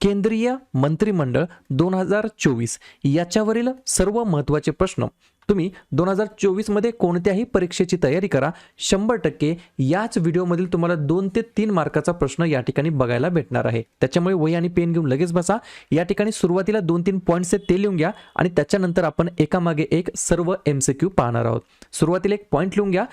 केंद्रीय मंत्रिमंडळ दोन हजार चोवीस याच्यावरील सर्व महत्त्वाचे प्रश्न. तुम्ही दोन हजार चोवीसमध्ये कोणत्याही परीक्षेची तयारी करा. शंभर टक्के याच व्हिडिओमधील तुम्हाला दोन ते तीन मार्काचा प्रश्न या ठिकाणी बघायला भेटणार आहे. त्याच्यामुळे वही आणि पेन घेऊन लगेच बसा. या ठिकाणी सुरुवातीला दोन तीन पॉईंट्स आहेत ते लिहून घ्या आणि त्याच्यानंतर आपण एकामागे एक सर्व एम सी क्यू पाहणार आहोत. सुरुवातीला एक पॉईंट लिहून घ्या.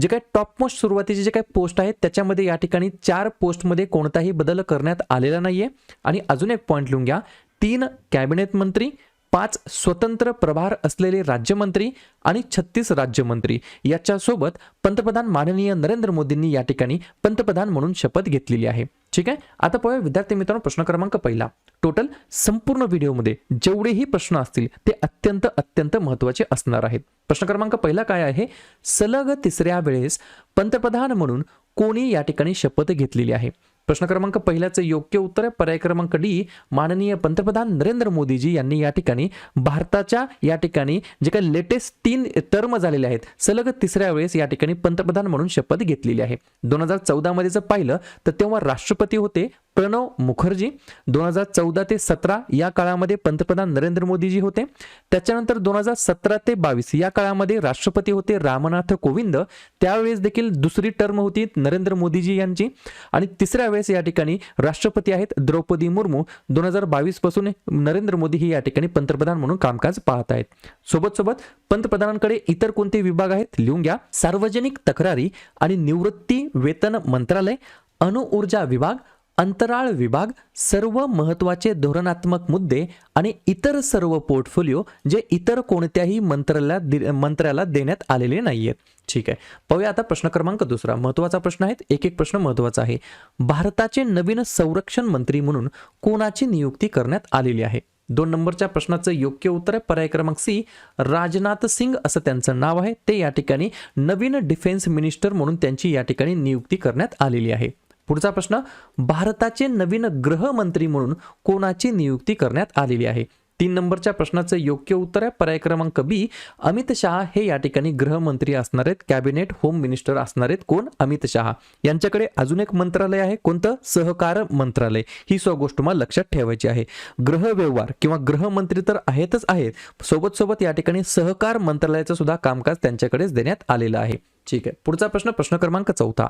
जे काही टॉपमोस्ट सुरुवातीचे जे काही पोस्ट आहेत त्याच्यामध्ये या ठिकाणी चार पोस्टमध्ये कोणताही बदल करण्यात आलेला नाहीये. आणि अजून एक पॉईंट लिहून घ्या. तीन कॅबिनेट मंत्री पाच स्वतंत्र प्रभार असलेले राज्यमंत्री आणि छत्तीस राज्यमंत्री. याच्यासोबत पंतप्रधान माननीय नरेंद्र मोदींनी या ठिकाणी पंतप्रधान म्हणून शपथ घेतलेली आहे. ठीक आहे? आता पाहूया विद्यार्थी मित्रांनो प्रश्न क्रमांक पहिला. टोटल संपूर्ण व्हिडिओमध्ये जेवढेही प्रश्न असतील ते अत्यंत अत्यंत महत्त्वाचे असणार आहेत. प्रश्न क्रमांक पहिला काय आहे? सलग तिसऱ्या वेळेस पंतप्रधान म्हणून कोणी या ठिकाणी शपथ घेतलेली आहे? प्रश्न क्रमांक पहिल्याचं योग्य उत्तर आहे. पर्याय क्रमांक डी माननीय पंतप्रधान नरेंद्र मोदीजी यांनी या ठिकाणी भारताच्या या ठिकाणी जे काही लेटेस्ट तीन टर्म झालेले आहेत सलग तिसऱ्या वेळेस या ठिकाणी पंतप्रधान म्हणून शपथ घेतलेली आहे. दोन हजार चौदामध्ये जर पाहिलं तर तेव्हा राष्ट्रपती होते प्रणव मुखर्जी दोन हजार चौदा ते सतरा या काळामध्ये पंतप्रधान नरेंद्र मोदीजी होते. त्याच्यानंतर दोन हजार सतरा ते बावीस या काळामध्ये राष्ट्रपती होते रामनाथ कोविंद. त्यावेळेस देखील दुसरी टर्म होती नरेंद्र मोदीजी यांची. आणि तिसऱ्या वेळेस या ठिकाणी राष्ट्रपती आहेत द्रौपदी मुर्मू. दोन हजार बावीसपासून नरेंद्र मोदी ही या ठिकाणी पंतप्रधान म्हणून कामकाज पाहत आहेत. सोबत सोबत पंतप्रधानांकडे इतर कोणते विभाग आहेत लिहून घ्या. सार्वजनिक तक्रारी आणि निवृत्ती वेतन मंत्रालय अणुऊर्जा विभाग अंतराळ विभाग सर्व महत्त्वाचे धोरणात्मक मुद्दे आणि इतर सर्व पोर्टफोलिओ जे इतर कोणत्याही मंत्र्याला दि- मंत्र्याला देण्यात आलेले नाही आहेत ठीक आहे. पाहूया आता प्रश्न क्रमांक दुसरा. महत्त्वाचा प्रश्न आहे एक एक प्रश्न महत्त्वाचा आहे. भारताचे नवीन संरक्षण मंत्री म्हणून कोणाची नियुक्ती करण्यात आलेली आहे? दोन नंबरच्या प्रश्नाचं योग्य उत्तर आहे. पर्याय क्रमांक सी राजनाथ सिंग असं त्यांचं नाव आहे. ते या ठिकाणी नवीन डिफेन्स मिनिस्टर म्हणून त्यांची या ठिकाणी नियुक्ती करण्यात आलेली आहे. पुढचा प्रश्न भारताचे नवीन गृहमंत्री म्हणून कोणाची नियुक्ती करण्यात आलेली आहे? तीन नंबरच्या प्रश्नाचं योग्य उत्तर आहे. पर्याय क्रमांक बी अमित शहा हे या ठिकाणी गृहमंत्री असणार आहेत. कॅबिनेट होम मिनिस्टर असणार आहेत. कोण? अमित शहा. यांच्याकडे अजून एक मंत्रालय आहे. कोणतं? सहकार मंत्रालय. ही सो गोष्ट तुम्हाला लक्षात ठेवायची आहे. गृहव्यवहार किंवा गृहमंत्री तर आहेतच आहेत. सोबत सोबत या ठिकाणी सहकार मंत्रालयाचं सुद्धा कामकाज त्यांच्याकडेच देण्यात आलेलं आहे. ठीक आहे. पुढचा प्रश्न प्रश्न क्रमांक चौथा.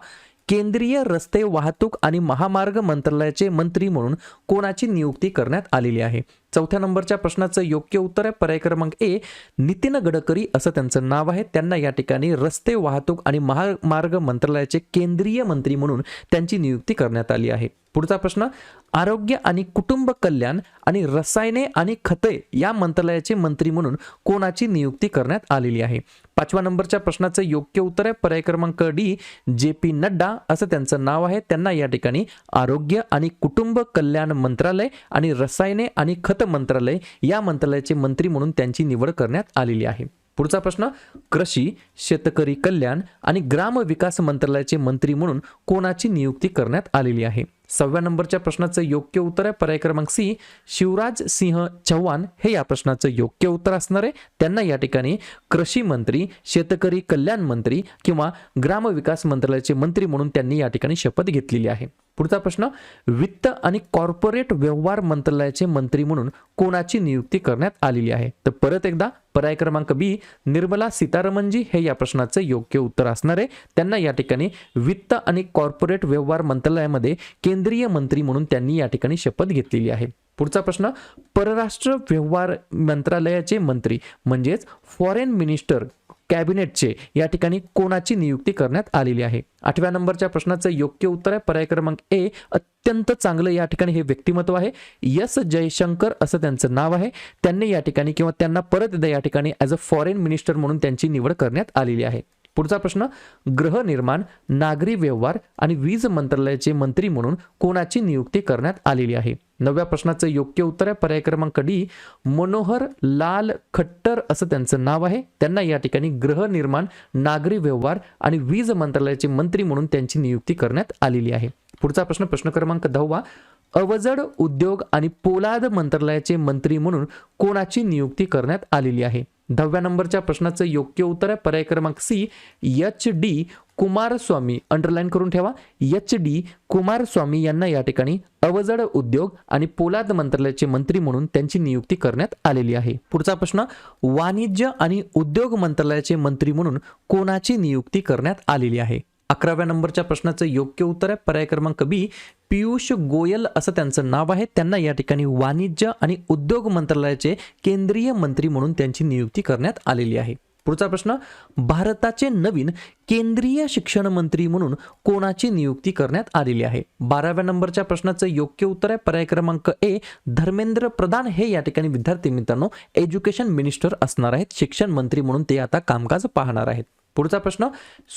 केंद्रीय रस्ते वाहतूक आणि महामार्ग मंत्रालयाचे मंत्री म्हणून कोणाची नियुक्ती करण्यात आलेली आहे? चौथ्या नंबरच्या प्रश्नाचं योग्य उत्तर आहे. पर्याय क्रमांक ए नितीन गडकरी असं त्यांचं नाव आहे. त्यांना या ठिकाणी रस्ते वाहतूक आणि महामार्ग मंत्रालयाचे केंद्रीय मंत्री म्हणून त्यांची नियुक्ती करण्यात आली आहे. पुढचा प्रश्न आरोग्य आणि कुटुंब कल्याण आणि रसायने आणि खते या मंत्रालयाचे मंत्री म्हणून कोणाची नियुक्ती करण्यात आलेली आहे? पाचव्या नंबरच्या प्रश्नाचं योग्य उत्तर आहे पर्याय क्रमांक डी जे पी नड्डा असं त्यांचं नाव आहे. त्यांना या ठिकाणी आरोग्य आणि कुटुंब कल्याण मंत्रालय आणि रसायने आणि खत मंत्रालय या मंत्रालयाचे मंत्री म्हणून त्यांची निवड करण्यात आलेली आहे. पुढचा प्रश्न कृषी शेतकरी कल्याण आणि ग्राम विकास मंत्रालयाचे मंत्री म्हणून कोणाची नियुक्ती करण्यात आलेली आहे? सहाव्या नंबरच्या प्रश्नाचं योग्य उत्तर आहे. पर्याय क्रमांक सी शिवराज सिंह चव्हाण हे या प्रश्नाचं योग्य उत्तर असणार आहे. त्यांना या ठिकाणी कृषी मंत्री शेतकरी कल्याण मंत्री किंवा ग्राम विकास मंत्रालयाचे मंत्री म्हणून त्यांनी या ठिकाणी शपथ घेतलेली आहे. पुढचा प्रश्न वित्त आणि कॉर्पोरेट व्यवहार मंत्रालयाचे मंत्री म्हणून कोणाची नियुक्ती करण्यात आलेली आहे? तर परत एकदा पर्याय क्रमांक बी निर्मला सीतारामनजी हे या प्रश्नाचं योग्य उत्तर असणार आहे. त्यांना या ठिकाणी वित्त आणि कॉर्पोरेट व्यवहार मंत्रालयामध्ये केंद्रीय मंत्री म्हणून त्यांनी या ठिकाणी शपथ घेतलेली आहे. पुढचा प्रश्न परराष्ट्र व्यवहार मंत्रालयाचे मंत्री म्हणजेच फॉरेन मिनिस्टर कॅबिनेटचे या ठिकाणी कोणाची नियुक्ती करण्यात आलेली आहे? आठव्या नंबरच्या प्रश्नाचं योग्य उत्तर आहे. पर्याय क्रमांक ए अत्यंत चांगलं या ठिकाणी हे व्यक्तिमत्व आहे. यस जयशंकर असं त्यांचं नाव आहे. त्यांनी या ठिकाणी किंवा त्यांना परत एकदा या ठिकाणी ॲज अ फॉरेन मिनिस्टर म्हणून त्यांची निवड करण्यात आलेली आहे. पुढचा प्रश्न गृहनिर्माण नागरी व्यवहार आणि वीज मंत्रालयाचे मंत्री म्हणून कोणाची नियुक्ती करण्यात आलेली आहे? नव्या प्रश्नाचं योग्य उत्तर आहे. पर्याय क्रमांक डी मनोहर लाल खट्टर असं त्यांचं नाव आहे. त्यांना या ठिकाणी गृहनिर्माण नागरी व्यवहार आणि वीज मंत्रालयाचे मंत्री म्हणून त्यांची नियुक्ती करण्यात आलेली आहे. पुढचा प्रश्न प्रश्न क्रमांक दहावा अवजड उद्योग आणि पोलाद मंत्रालयाचे मंत्री म्हणून कोणाची नियुक्ती करण्यात आलेली आहे? दहाव्या नंबरच्या प्रश्नाचं योग्य उत्तर आहे. पर्याय क्रमांक C H D Kumaraswamy. Underline करून ठेवा. एच डी कुमारस्वामी यांना या ठिकाणी अवजड उद्योग आणि पोलाद मंत्रालयाचे मंत्री म्हणून त्यांची नियुक्ती करण्यात आलेली आहे. पुढचा प्रश्न वाणिज्य आणि उद्योग मंत्रालयाचे मंत्री म्हणून कोणाची नियुक्ती करण्यात आलेली आहे? अकराव्या नंबरच्या प्रश्नाचं योग्य उत्तर आहे. पर्याय क्रमांक बी पियुष गोयल असं त्यांचं नाव आहे. त्यांना या ठिकाणी वाणिज्य आणि उद्योग मंत्रालयाचे केंद्रीय मंत्री म्हणून त्यांची नियुक्ती करण्यात आलेली आहे. पुढचा प्रश्न भारताचे नवीन केंद्रीय शिक्षण मंत्री म्हणून कोणाची नियुक्ती करण्यात आलेली आहे? बाराव्या नंबरच्या प्रश्नाचं योग्य उत्तर आहे. पर्याय क्रमांक ए धर्मेंद्र प्रधान हे या ठिकाणी विद्यार्थी मित्रांनो एज्युकेशन मिनिस्टर असणार आहेत. शिक्षण मंत्री म्हणून ते आता कामकाज पाहणार आहेत. पुढचा प्रश्न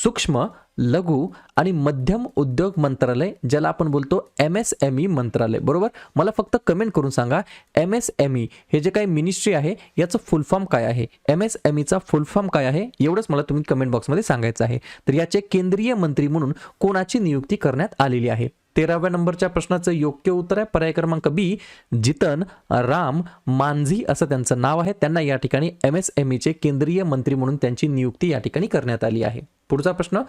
सूक्ष्म लघु आणि मध्यम उद्योग मंत्रालय ज्याला आपण बोलतो एम एस एम ई मंत्रालय. बरोबर? मला फक्त कमेंट करून सांगा एम एस एम ई हे जे काही मिनिस्ट्री आहे याचं फुल फॉर्म काय आहे? एम एस एम ईचा फुल फॉर्म काय आहे? एवढंच मला तुम्ही कमेंट बॉक्समध्ये सांगायचं आहे. तर याचे केंद्रीय मंत्री म्हणून कोणाची नियुक्ती करण्यात आलेली आहे? तेराव्या नंबरच्या प्रश्नाचं योग्य उत्तर आहे. पर्याय क्रमांक बी जितन राम मांझी असं त्यांचं नाव आहे. त्यांना या ठिकाणी एम एस एम ईचे केंद्रीय मंत्री म्हणून त्यांची नियुक्ती या ठिकाणी करण्यात आली आहे. पुढचा प्रश्न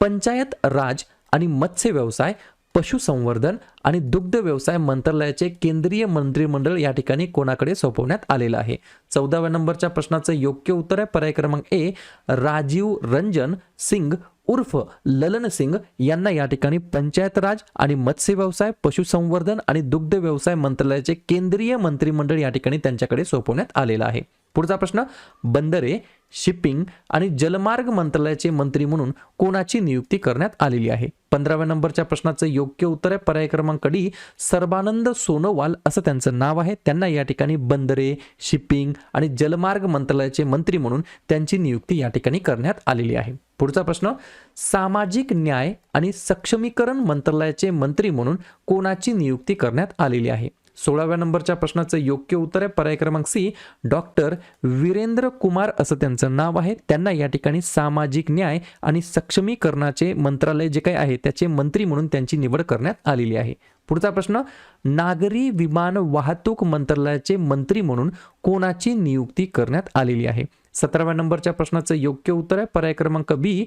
पंचायत राज आणि मत्स्य व्यवसाय पशुसंवर्धन आणि दुग्ध व्यवसाय मंत्रालयाचे केंद्रीय मंत्रिमंडळ या ठिकाणी कोणाकडे सोपवण्यात आलेलं आहे? चौदाव्या नंबरच्या प्रश्नाचं योग्य उत्तर आहे. पर्याय क्रमांक ए राजीव रंजन सिंग उर्फ ललन सिंग यांना या ठिकाणी पंचायत राज आणि मत्स्य व्यवसाय पशुसंवर्धन आणि दुग्ध व्यवसाय मंत्रालयाचे केंद्रीय मंत्रिमंडळ या ठिकाणी त्यांच्याकडे सोपवण्यात आलेलं आहे. पुढचा प्रश्न बंदरे शिपिंग आणि जलमार्ग मंत्रालयाचे मंत्री म्हणून कोणाची नियुक्ती करण्यात आलेली आहे? पंधराव्या नंबरच्या प्रश्नाचं योग्य उत्तर आहे. पर्याय क्रमांक डी सर्बानंद सोनोवाल असं त्यांचं नाव आहे. त्यांना या ठिकाणी बंदरे शिपिंग आणि जलमार्ग मंत्रालयाचे मंत्री म्हणून त्यांची नियुक्ती या ठिकाणी करण्यात आलेली आहे. पुढचा प्रश्न सामाजिक न्याय आणि सक्षमीकरण मंत्रालयाचे मंत्री म्हणून कोणाची नियुक्ती करण्यात आलेली आहे? सोळाव्या नंबरच्या प्रश्नाचं योग्य उत्तर आहे. पर्याय क्रमांक सी डॉक्टर वीरेंद्र कुमार असं त्यांचं नाव आहे. त्यांना या ठिकाणी सामाजिक न्याय आणि सक्षमीकरणाचे मंत्रालय जे काही आहे त्याचे मंत्री म्हणून त्यांची निवड करण्यात आलेली आहे. पुढचा प्रश्न नागरी विमान वाहतूक मंत्रालयाचे मंत्री म्हणून कोणाची नियुक्ती करण्यात आलेली आहे? सतराव्या नंबरच्या प्रश्नाचं योग्य उत्तर आहे. पर्याय क्रमांक बी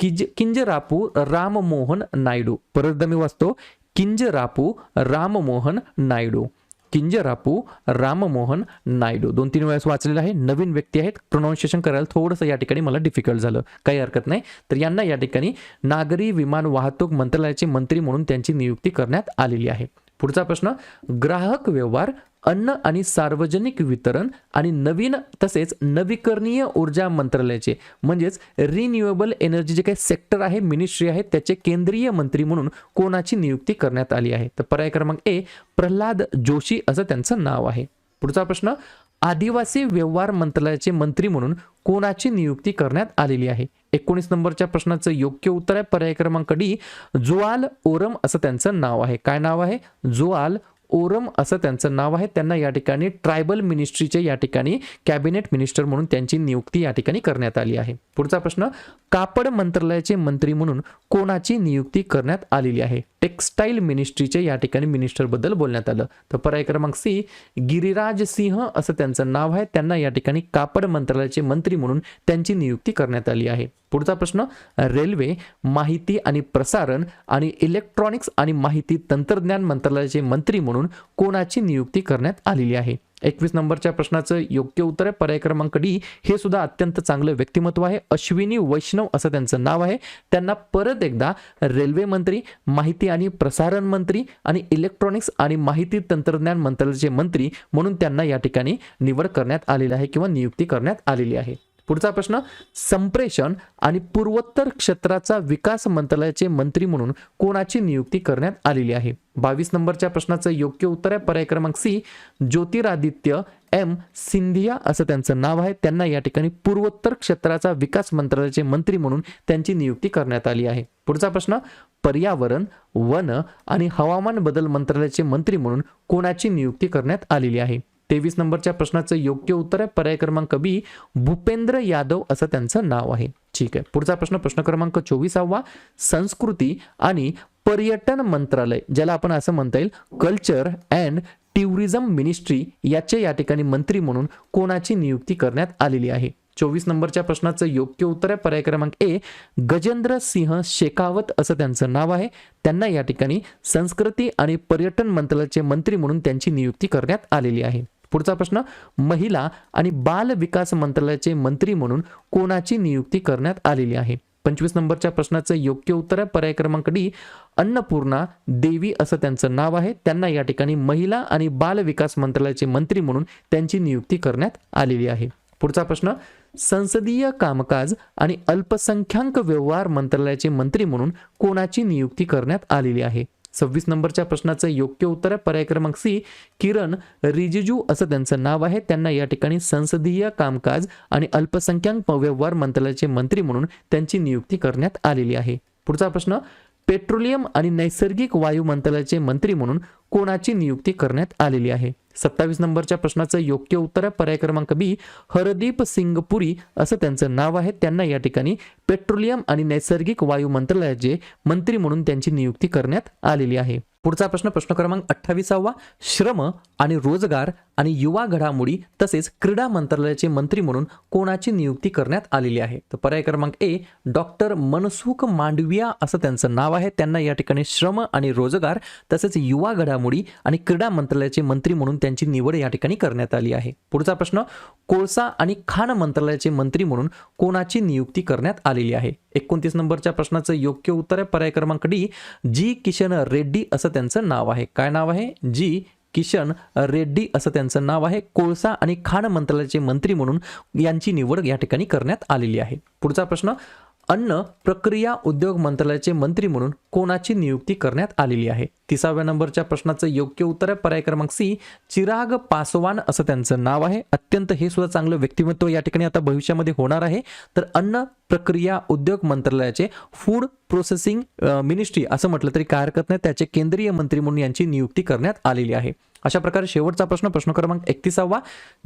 किज किंजरापू राममोहन नायडू. परत मी वाचतो. किंजरापू राममोहन नायडू. किंजरापू राममोहन नायडू. दोन तीन वेळेस वाचलेलं आहे. नवीन व्यक्ती आहेत. प्रोनाऊन्शिएशन करायला थोडंसं या ठिकाणी मला डिफिकल्ट झालं. काही हरकत नाही. तर यांना या ठिकाणी नागरी विमान वाहतूक मंत्रालयाचे मंत्री म्हणून त्यांची नियुक्ती करण्यात आलेली आहे. पुढचा प्रश्न ग्राहक व्यवहार अन्न आणि सार्वजनिक वितरण आणि नवीन तसेच नवीकरणीय ऊर्जा मंत्रालयाचे म्हणजेच रिन्युएबल एनर्जी जे काही सेक्टर आहे मिनिस्ट्री आहे त्याचे केंद्रीय मंत्री म्हणून कोणाची नियुक्ती करण्यात आली आहे? तर पर्याय क्रमांक ए प्रल्हाद जोशी असं त्यांचं नाव आहे. पुढचा प्रश्न आदिवासी व्यवहार मंत्रालयाचे मंत्री म्हणून कोणाची नियुक्ती करण्यात आलेली आहे? एकोणीस नंबरच्या प्रश्नाचं योग्य उत्तर आहे. पर्याय क्रमांक डी जुआल ओरम असं त्यांचं नाव आहे. काय नाव आहे? जुआल ओरम असं त्यांचं नाव आहे. त्यांना या ठिकाणी ट्रायबल मिनिस्ट्रीचे या ठिकाणी कॅबिनेट मिनिस्टर म्हणून त्यांची नियुक्ती या ठिकाणी करण्यात आली आहे. पुढचा प्रश्न कापड मंत्रालयाचे मंत्री म्हणून कोणाची नियुक्ती करण्यात आलेली आहे? टेक्स्टाईल मिनिस्ट्रीचे या ठिकाणी मिनिस्टरबद्दल बोलण्यात आलं. तर पर्याय क्रमांक सी गिरिराज सिंह असं त्यांचं नाव आहे. त्यांना या ठिकाणी कापड मंत्रालयाचे मंत्री म्हणून त्यांची नियुक्ती करण्यात आली आहे. पुढचा प्रश्न रेल्वे माहिती आणि प्रसारण आणि इलेक्ट्रॉनिक्स आणि माहिती तंत्रज्ञान मंत्रालयाचे मंत्री म्हणून कोणाची नियुक्ती करण्यात आलेली आहे? एकवीस नंबरच्या प्रश्नाचं योग्य उत्तर आहे. पर्याय क्रमांक डी हे सुद्धा अत्यंत चांगलं व्यक्तिमत्व आहे. अश्विनी वैष्णव असं त्यांचं नाव आहे. त्यांना परत एकदा रेल्वे मंत्री माहिती आणि प्रसारण मंत्री आणि इलेक्ट्रॉनिक्स आणि माहिती तंत्रज्ञान मंत्रालयाचे मंत्री म्हणून त्यांना या ठिकाणी निवड करण्यात आलेली आहे किंवा नियुक्ती करण्यात आलेली आहे. पुढचा प्रश्न संप्रेषण आणि पूर्वोत्तर क्षेत्राचा विकास मंत्रालयाचे मंत्री म्हणून कोणाची नियुक्ती करण्यात आलेली आहे? बावीस नंबरच्या प्रश्नाचं योग्य उत्तर आहे पर्याय क्रमांक सी ज्योतिरादित्य एम सिंधिया असं त्यांचं नाव आहे. त्यांना या ठिकाणी पूर्वोत्तर क्षेत्राचा विकास मंत्रालयाचे मंत्री म्हणून त्यांची नियुक्ती करण्यात आली आहे. पुढचा प्रश्न पर्यावरण वन आणि हवामान बदल मंत्रालयाचे मंत्री म्हणून कोणाची नियुक्ती करण्यात आलेली आहे? तेवीस नंबरच्या प्रश्नाचं योग्य उत्तर आहे. पर्याय क्रमांक बी भूपेंद्र यादव असं त्यांचं नाव आहे. ठीक आहे. पुढचा प्रश्न प्रश्न क्रमांक चोवीसावा संस्कृती आणि पर्यटन मंत्रालय ज्याला आपण असं म्हणता येईल कल्चर अँड टुरिझम मिनिस्ट्री याचे या ठिकाणी मंत्री म्हणून कोणाची नियुक्ती करण्यात आलेली आहे? चोवीस नंबरच्या प्रश्नाचं योग्य उत्तर आहे. पर्याय क्रमांक ए गजेंद्र सिंह शेखावत असं त्यांचं नाव आहे. त्यांना या ठिकाणी संस्कृती आणि पर्यटन मंत्रालयाचे मंत्री म्हणून त्यांची नियुक्ती करण्यात आलेली आहे. पुढचा प्रश्न महिला आणि बाल विकास मंत्रालयाचे मंत्री म्हणून कोणाची नियुक्ती करण्यात आलेली आहे? पंचवीस नंबरच्या प्रश्नाचं योग्य उत्तर आहे. पर्याय क्रमांक डी अन्नपूर्णा देवी असं त्यांचं नाव आहे. त्यांना या ठिकाणी महिला आणि बाल विकास मंत्रालयाचे मंत्री म्हणून त्यांची नियुक्ती करण्यात आलेली आहे. पुढचा प्रश्न संसदीय कामकाज आणि अल्पसंख्याक व्यवहार मंत्रालयाचे मंत्री म्हणून कोणाची नियुक्ती करण्यात आलेली आहे? सव्वीस नंबरच्या प्रश्नाचं योग्य उत्तर आहे. पर्याय क्रमांक सी किरण रिजिजू असं त्यांचं नाव आहे. त्यांना या ठिकाणी संसदीय कामकाज आणि अल्पसंख्याक व्यवहार मंत्रालयाचे मंत्री म्हणून त्यांची नियुक्ती करण्यात आलेली आहे. पुढचा प्रश्न पेट्रोलियम आणि नैसर्गिक वायू मंत्रालयाचे मंत्री म्हणून कोणाची नियुक्ती करण्यात आलेली आहे? सत्तावीस नंबरच्या प्रश्नाचं योग्य उत्तर आहे. पर्याय क्रमांक बी हरदीप सिंग पुरी असं त्यांचं नाव आहे. त्यांना या ठिकाणी पेट्रोलियम आणि नैसर्गिक वायू मंत्रालयाचे मंत्री म्हणून त्यांची नियुक्ती करण्यात आलेली आहे. पुढचा प्रश्न प्रश्न क्रमांक अठ्ठावीसावा श्रम आणि रोजगार आणि युवा घडामोडी तसेच क्रीडा मंत्रालयाचे मंत्री म्हणून कोणाची नियुक्ती करण्यात आलेली आहे? तर पर्याय क्रमांक ए डॉक्टर मनसुख मांडविया असं त्यांचं नाव आहे. त्यांना या ठिकाणी श्रम आणि रोजगार तसेच युवा घडामोडी आणि क्रीडा मंत्रालयाचे मंत्री म्हणून त्यांची निवड या ठिकाणी करण्यात आली आहे. पुढचा प्रश्न कोळसा आणि खाण मंत्रालयाचे मंत्री म्हणून कोणाची नियुक्ती करण्यात आलेली आहे? एकोणतीस नंबरच्या प्रश्नाचं योग्य उत्तर आहे. पर्याय क्रमांक डी जी किशन रेड्डी असं त्यांचं नाव आहे. काय नाव आहे? जी किशन रेड्डी असं त्यांचं नाव आहे. कोळसा आणि खाण मंत्रालयाचे मंत्री म्हणून यांची निवड या ठिकाणी करण्यात आलेली आहे. पुढचा प्रश्न अन्न प्रक्रिया उद्योग मंत्रालयाचे मंत्री म्हणून कोणाची नियुक्ती करण्यात आलेली आहे? तिसाव्या नंबरच्या प्रश्नाचं योग्य उत्तर आहे पर्याय क्रमांक सी चिराग पासवान असं त्यांचं नाव आहे. अत्यंत हे सुद्धा चांगलं व्यक्तिमत्व या ठिकाणी आता भविष्यामध्ये होणार आहे. तर अन्न प्रक्रिया उद्योग मंत्रालयाचे फूड प्रोसेसिंग मिनिस्ट्री असं म्हटलं तरी काय हरकत नाही. त्याचे केंद्रीय मंत्री म्हणून यांची नियुक्ती करण्यात आलेली आहे. अशा प्रकारे शेवटचा प्रश्न प्रश्न क्रमांक एकतीसावा.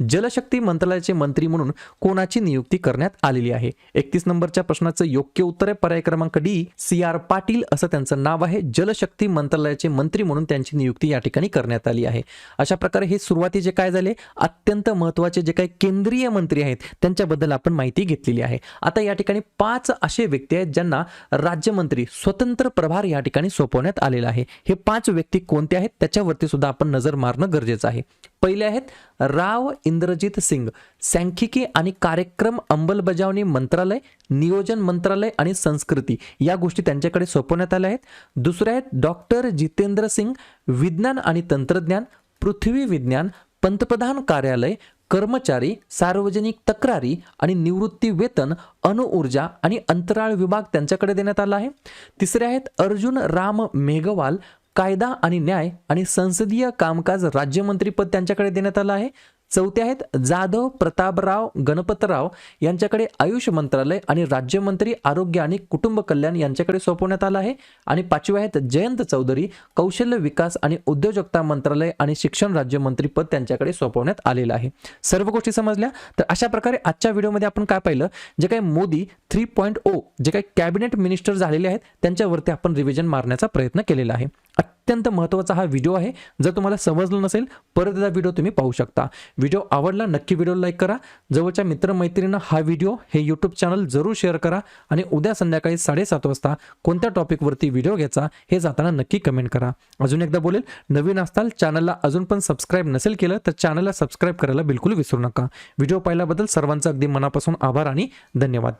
जलशक्ती मंत्रालयाचे मंत्री म्हणून कोणाची नियुक्ती करण्यात आलेली आहे? एकतीस नंबरच्या प्रश्नाचं योग्य उत्तर आहे. पर्याय क्रमांक डी सी आर पाटील असं त्यांचं नाव आहे. जलशक्ती मंत्रालयाचे मंत्री म्हणून त्यांची नियुक्ती या ठिकाणी करण्यात आली आहे. अशा प्रकारे हे सुरुवातीचे काय झाले? अत्यंत महत्त्वाचे जे काही केंद्रीय मंत्री आहेत त्यांच्याबद्दल आपण माहिती घेतलेली आहे. आता या ठिकाणी पाच असे व्यक्ती आहेत ज्यांना राज्यमंत्री स्वतंत्र प्रभार या ठिकाणी सोपवण्यात आलेला आहे. हे पाच व्यक्ती कोणते आहेत? त्याच्यावरती सुद्धा आपण नजर मारणं गरजेचं आहे. पहिले आहेत राव इंद्रजित सिंग. सांख्यिकी आणि कार्यक्रम अंमलबजावणी मंत्रालय नियोजन मंत्रालय आणि संस्कृती या गोष्टी त्यांच्याकडे सोपवण्यात आल्या आहेत. दुसरे आहेत डॉक्टर जितेंद्र सिंग विज्ञान आणि तंत्रज्ञान पृथ्वी विज्ञान पंतप्रधान कार्यालय कर्मचारी सार्वजनिक तक्रारी आणि निवृत्ती वेतन अणुऊर्जा आणि अंतराळ विभाग त्यांच्याकडे देण्यात आला आहे. तिसरे आहेत अर्जुन राम मेघवाल कायदा आणि न्याय आणि संसदीय कामकाज राज्यमंत्रीपद त्यांच्याकडे देण्यात आलं आहे. चौथे आहेत जाधव प्रतापराव गणपतराव यांच्याकडे आयुष मंत्रालय आणि राज्यमंत्री आरोग्य आणि कुटुंब कल्याण यांच्याकडे सोपवण्यात आलं आहे. आणि पाचवे आहेत जयंत चौधरी कौशल्य विकास आणि उद्योजकता मंत्रालय आणि शिक्षण राज्यमंत्री पद त्यांच्याकडे सोपवण्यात आलेलं आहे. सर्व गोष्टी समजल्या? तर अशा प्रकारे आजच्या व्हिडिओमध्ये आपण काय पाहिलं? जे काही मोदी थ्री पॉईंट ओ जे काही कॅबिनेट मिनिस्टर झालेले आहेत त्यांच्यावरती आपण रिव्हिजन मारण्याचा प्रयत्न केलेला आहे. अत्यंत महत्त्वाचा हा व्हिडिओ आहे. जर तुम्हाला समजलं नसेल परत एकदा व्हिडिओ तुम्ही पाहू शकता. व्हिडिओ आवडला नक्की व्हिडिओ लाईक करा. जवळच्या मित्रमैत्रिणींना हा व्हिडिओ हे यूट्यूब चॅनल जरूर शेअर करा आणि उद्या संध्याकाळी साडेसात वाजता कोणत्या टॉपिकवरती व्हिडिओ घ्यायचा हे जाताना नक्की कमेंट करा. अजून एकदा बोलेल नवीन असताल चॅनलला अजून पण सबस्क्राईब नसेल केलं तर चॅनलला सबस्क्राईब करायला बिलकुल विसरू नका. व्हिडिओ पाहिल्याबद्दल सर्वांचा अगदी मनापासून आभार आणि धन्यवाद.